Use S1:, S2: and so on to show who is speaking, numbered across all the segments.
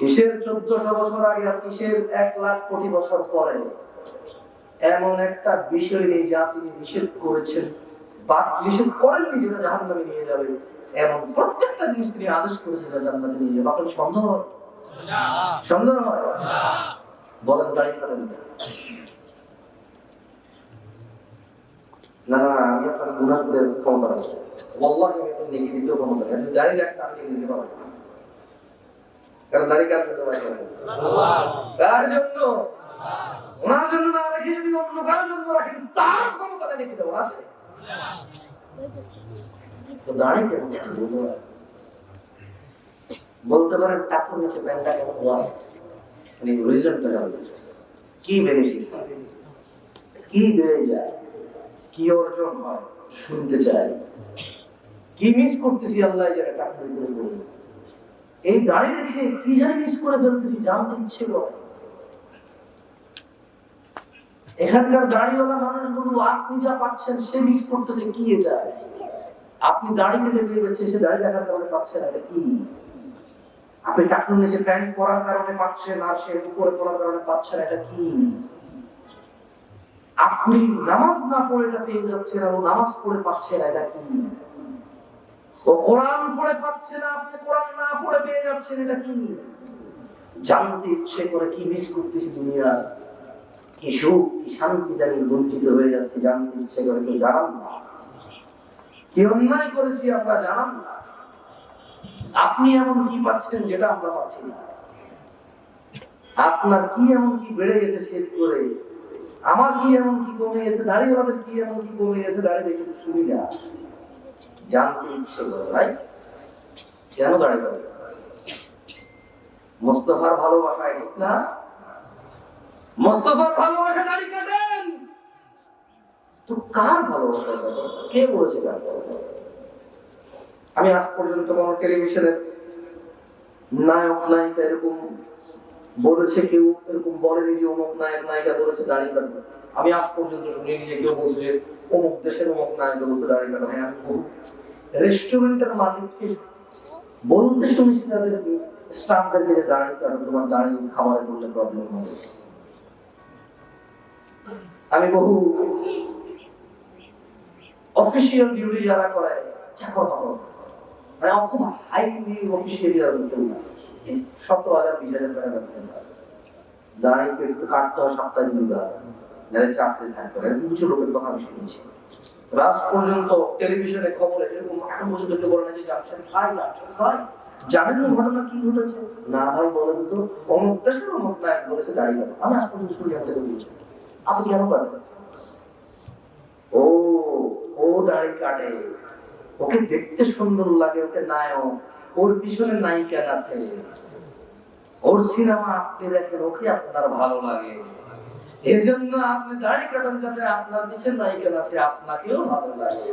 S1: কিসের চোদ্দশো বছর আগে আর কিসের এক লাখ কোটি বছর পরে এমন একটা বিষয় নেই যা তিনি নিষেধ করেছেন, বা নিষেধ করেননি যেটা জাহান নিয়ে যাবে এমন প্রত্যেকটা জিনিস তিনি আদেশ করেছেন যা জান্নাতে নিয়ে যাবে আপনার সন্দেহ? সন্দেহ হয় বলেন দাড়ি কাটেন না। না, আমি আপনার গুণা করে ক্ষমতা রাখছি ওয়াল্লাহি আমি নেকি ক্ষমতা রাখি আপনি দাড়ি রাখতে আমি দিতে পারব। কারণ দাড়ি জন্য ওনার জন্য না রেখে যদি অন্য কারোর জন্য রাখেন, তার ক্ষমতাটা নেকি দেওয়া আছে বলতে পারেন টাকুর নিচে প্যান্টটা কেমন হওয়া মানে রিজনটা জানতে কি বেনিফিট কি বেড়ে যায়? কি অর্জন হয়? শুনতে চাই। কি মিস করতেছি আল্লাহ জানে টাকুর করে এই দাড়ি রেখে কি জানি মিস করে ফেলতেছি, জানতে ইচ্ছে করে। এখানকার দাড়িওয়ালা মানুষগুলো আপনি যা পাচ্ছেন, সে মিস করতেছে কি এটা? আপনি দাড়ি কেটে পেয়ে যাচ্ছে সে দাড়ি দেখার কারণে পাচ্ছে না কি? আপনি টাকুর নিচে প্যান্ট পরার কারণে পাচ্ছেন আর সে উপরে পরার কারণে পাচ্ছেন এটা কি? আপনি নামাজ না পড়ে এটা পেয়ে যাচ্ছেন আর নামাজ পড়ে পাচ্ছে না, এটা কি? ও কোরআন পড়ে পাচ্ছে না, আপনি কোরআন পড়ে পেয়ে যাচ্ছেন এটা কি? জানতে ইচ্ছে করে কি মিস করতেছি দুনিয়া? কি সুখ, কি শান্তি জানি বঞ্চিত হয়ে যাচ্ছে, জানতে ইচ্ছে করে কি জানান না। কি অন্যায় করেছি আমরা জানান না। আপনি এমন কি পাচ্ছেন যেটা আমরা পাচ্ছি না? আপনার কি এমন কি বেড়ে গেছে শেষ করে? আমার কি এমন কি কমে গেছে? দাড়িওয়ালাদের কি এমন কি কমে গেছে? দাঁড়িয়ে দেখে সুবিধা জানতে ইচ্ছে করে ভাই কেন দাড়ি করে মোস্তফার ভালোবাসা ঠিক না। মোস্তফার ভালোবাসা দাড়ি কাটেন তো কার ভালোবাসা? কে বলেছে আমি আজ পর্যন্ত কোন টেলিভিশনের নায়ক, নায়িকা এরকম বলেছে কেউ, এরকম বলেনি যে অমুক নায়ক, নায়িকা বলেছে দাড়ি কাটবে আমি আজ পর্যন্ত শুনিনি যে কেউ বলছে যে অমুক দেশের অমুক নায়িকা বলছে দাড়ি কাটবে হ্যাঁ আমি রেস্টুরেন্টের মালিককে শুনেছি তাদের স্টাফদেরকে যে দাড়ি কাটো তোমার দাড়ি খাবারে করলে প্রবলেম হবে। আমি বহু অফিসিয়াল ডিউটি যারা করে চাকর মানে খুব হাইলি অফিসিয়াল কেউ না সতেরো হাজার, বিশ হাজার টাকা পায়। দাঁড়িয়ে কাটতে হয় সপ্তাহে দুইবার। যারা চাকরি এরকম কিছু লোকের কথা আমি শুনেছি। পর্যন্ত টেলিভিশনে খবরে এরকম বলে না যে ভাই ভাই জানেন না ঘটনা কি ঘটেছে? না ভাই, বলেন তো। অমুক দেশের অমুক নায়ক বলেছে দাঁড়িয়ে গেল আমি আজ পর্যন্ত বলছি। আপনি কেন করেন ও ও দাড়ি কাটে। ওকে দেখতে সুন্দর লাগে, ওকে নায়ক। ওর পিছনে নায়িকা আছে। ওর সিনেমা আপনি দেখেন, ওকে আপনার ভালো লাগে। এর জন্য আপনি কাটান যাতে আপনার আছে আপনাকেও ভালো লাগে।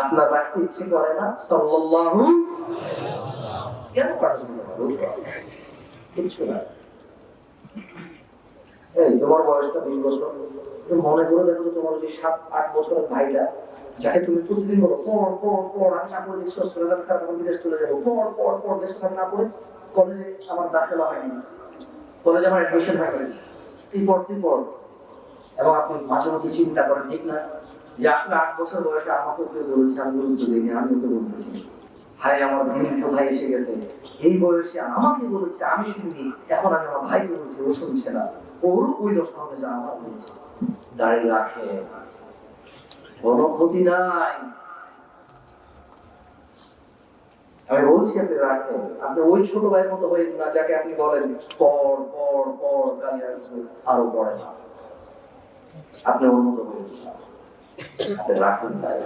S1: আপনার রাখতে ইচ্ছে করে না? সাল্লাল্লাহু কেন কাটবেন না? এই, তোমার বয়সটা বিশ বছর। মনে করে দেখো তোমার যে সাত, আট বছরের ভাইটা, যাকে তুমি প্রতিদিন বলো, পড় পড় পড়, আমি না পড়ে বিদেশ চলে যাব, পড় পড় পড় আমি না পড়ে। কলেজে আমার দাখিলা হয়নি। কলেজে আমার অ্যাডমিশন হয়নি পড় তুই এবং আপনি মাঝে মধ্যে চিন্তা করেন, ঠিক না? যে আসলে আট বছর বয়সে আমাকে কেউ বলেছে, আমি গুরুত্ব দিইনি, আমি ওকে বলতেছি। হায়, আমার দিন কোথায় এসে গেছে? এই বয়সে আমাকে বলেছে, আমি শুনি এখন আমি আমার ভাইকে বলছি, ও শুনছে না। ওর ওই দশা হবে যা আমার হয়েছে দাঁড়িয়ে রাখে। কোনো ক্ষতি নাই। আমি বলছি আপনি রাখেন। আপনি ওই ছোট ভাইয়ের মতো হয়ে না, যাকে আপনি বলেন, পর পর পর, গালি আরও পড়ে না আপনি ওর মতো হয়ে আপনি রাখুন তাই।